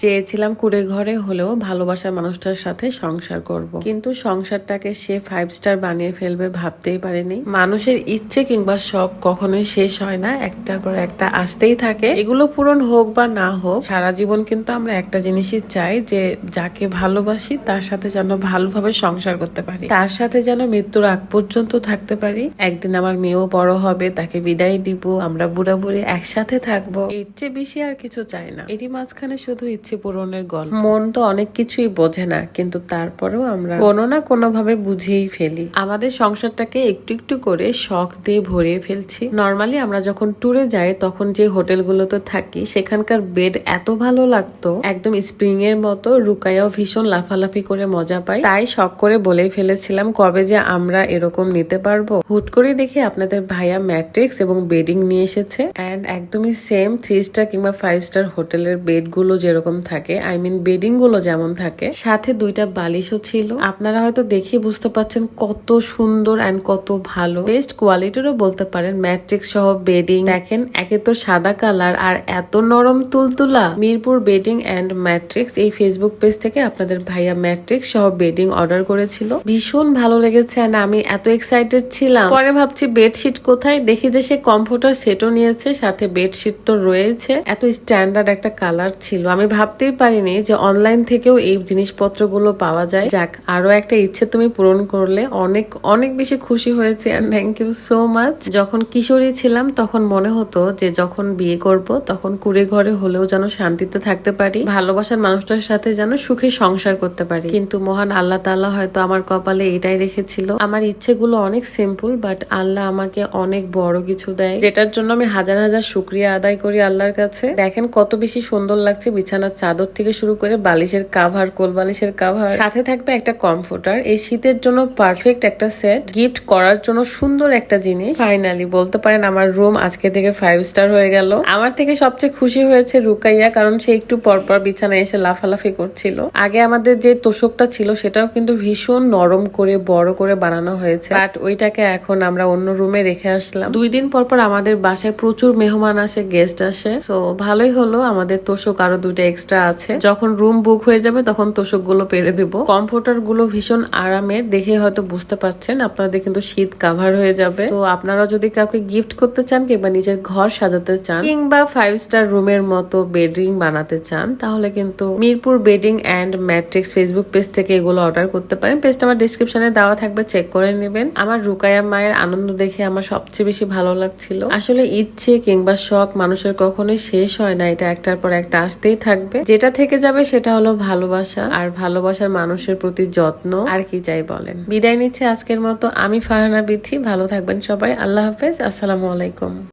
চেয়েছিলাম কুড়ে ঘরে হলেও ভালোবাসার মানুষটার সাথে সংসার করব। কিন্তু সংসারটাকে সে ফাইভ স্টার বানিয়ে ফেলবে ভাবতেই পারেনি। মানুষের ইচ্ছে কিংবা শখ কখনোই শেষ হয় না। একটার পর একটা আসতেই থাকে। এগুলো পূরণ হোক বা না হোক, সারা জীবন কিন্তু আমরা একটা জিনিসই চাই যে যাকে ভালোবাসি, তার সাথে যেন ভালোভাবে সংসার করতে পারি। তার সাথে যেন মৃত্যুর আগ পর্যন্ত থাকতে পারি। একদিন আমার মেয়েও বড় হবে, তাকে বিদায় দিব, আমরা বুড়া বুড়ি একসাথে থাকব। এর চেয়ে বেশি আর কিছু চাই না। এরই মাঝখানে শুধু ইচ্ছে পূরণের গল্প। মন তো অনেক কিছুই বোঝে না, কিন্তু তারপরেও আমরা কোনো না কোনো ভাবে বুঝিয়েই ফেলি। আমাদের সংসারটাকে একটু একটু করে শখ দিয়ে ভরিয়ে ফেলছি। নর্মালি আমরা যখন ট্যুরে যাই, তখন যে হোটেলগুলোতে থাকি, সেখানকার বেড এত ভালো লাগতো, একদম স্প্রিং এর মতো রুকাইয়াও ভীষণ লাফালাফি করে মজা পাই। তাই শখ করে বলেই ফেলেছিলাম, কবে যে আমরা এরকম নিতে পারব? হুট করে দেখি আপনাদের ভাইয়া ম্যাট্রিক্স এবং বেডিং নিয়ে এসেছে। অ্যান্ড একদমই সেম থ্রি স্টার কিংবা ফাইভ স্টার হোটেলের বেডগুলো যেরকম থাকে আই মিন বেডিংগুলো যেমন থাকে, সাথে দুইটা বালিশও ছিল। আপনারা হয়তো দেখে বুঝতে পারছেন কত সুন্দর অ্যান্ড কত ভালো। বেস্ট কোয়ালিটিরও বলতে পারেন ম্যাট্রিক্স সহ বেডিং দেখেন, একে তো সাদা কালার আর এত নরম তুলতুলা। মিরপুর বেডিং অ্যান্ড ম্যাট্রিক্স এই ফেসবুক পেজ থেকে আপনাদের ভাইয়া ম্যাট্রিক্স সহ বেডিং অর্ডার করেছিল। ভীষণ ভালো লেগেছে and আমি এত এক্সাইটেড ছিলাম। পরে ভাবছি বেডশিট কোথায়? দেখি যে সে কমফোর্টার সেটও নিয়েছে, সাথে বেডশিট তো রয়েছে। এত স্ট্যান্ডার্ড একটা কালার ছিল। আমি ভাবতেই পারিনি যে অনলাইন থেকেও এই জিনিসপত্রগুলো পাওয়া যায়। যাক আরও একটা ইচ্ছে তুমি পূরণ করলে অনেক অনেক বেশি খুশি হয়েছে থ্যাংক ইউ সো মাচ যখন কিশোরী ছিলাম, তখন মনে হতো যে যখন বিয়ে করব, তখন কুড়ে ঘরে হলেও যেন শান্তিতে থাকতে পারি, ভালোবাসার মানুষটার সাথে যেন সুখে সংসার করতে পারি। কিন্তু মহান আল্লাহ তাআলা হয়তো আমার কপালে এটাই রেখেছিল। আমার ইচ্ছেগুলো অনেক সিম্পল বাট আল্লাহ আমাকে অনেক বড় কিছু দেয়, যেটার জন্য আমি হাজার হাজার শুক্রিয়া আদায় করি আল্লাহর কাছে। দেখেন কত বেশি সুন্দর লাগছে বিছানার চাদর থেকে শুরু করে বালিশের কাভার কোল বালিশের কাভার সাথে থাকবে একটা কমফোর্টার এই শীতের জন্য পারফেক্ট একটা সেট গিফট করার জন্য সুন্দর একটা জিনিস। ফাইনালি বলতে পারেন আমার রুম আজকে থেকে ফাইভ স্টার হয়ে গেল। আমার থেকে সবচেয়ে খুশি হয়েছে রুকাইয়া, কারণ সে একটু পরপর বিছানায় এসে লাফালাফি করছিল। আগে আমাদের যে তোষকটা ছিল, সেটাও কিন্তু ভীষণ নরম করে, বড় করে বানানো হয়েছে। বাট ওইটাকে এখন আমরা অন্য রুমে রেখে আসলাম। দুই দিন পর পর আমাদের বাসায় প্রচুর মেহমান আসে গেস্ট আসে। তো ভালোই হলো আমাদের তোষক আরও দুইটা এক্সট্রা আছে। যখন রুম বুক হয়ে যাবে, তখন তোষকগুলো পেরে দেবো। কমফোর্টারগুলো ভীষণ আরামের দেখে হয়তো বুঝতে পারছেন, আপনাদের কিন্তু শীত কাভার হয়ে যাবে। তো আপনারা যদি কাউকে গিফট করতে চান, কিংবা নিজের ঘর সাজাতে চান, কিংবা ফাইভ স্টার রুমের মতো বেডরিং বানাতে চান, তাহলে কিন্তু Mirpur bedding and matrix Facebook page থেকে এগুলো অর্ডার করতে পারেন। পেজটা আমার ডিসক্রিপশনে দেওয়া থাকবে চেক করে নেবেন। আমার রুকায়া মায়ের আনন্দ দেখে আমার সবচেয়ে বেশি ভালো লাগছিল। আসলে ইচ্ছে কিংবা শখ মানুষের কখনোই শেষ হয় না, এটা একটার পর একটা আসতেই থাকবে। যেটা থেকে যাবে সেটা হলো ভালোবাসা আর ভালোবাসার মানুষের প্রতি যত্ন। আর কি চাই বলেন? বিদায় নিচ্ছে আজকের মতো। আমি ফারহানা বিথি। ভালো থাকবেন সবাই। আল্লাহ হাফেজ। আসসালামু আলাইকুম।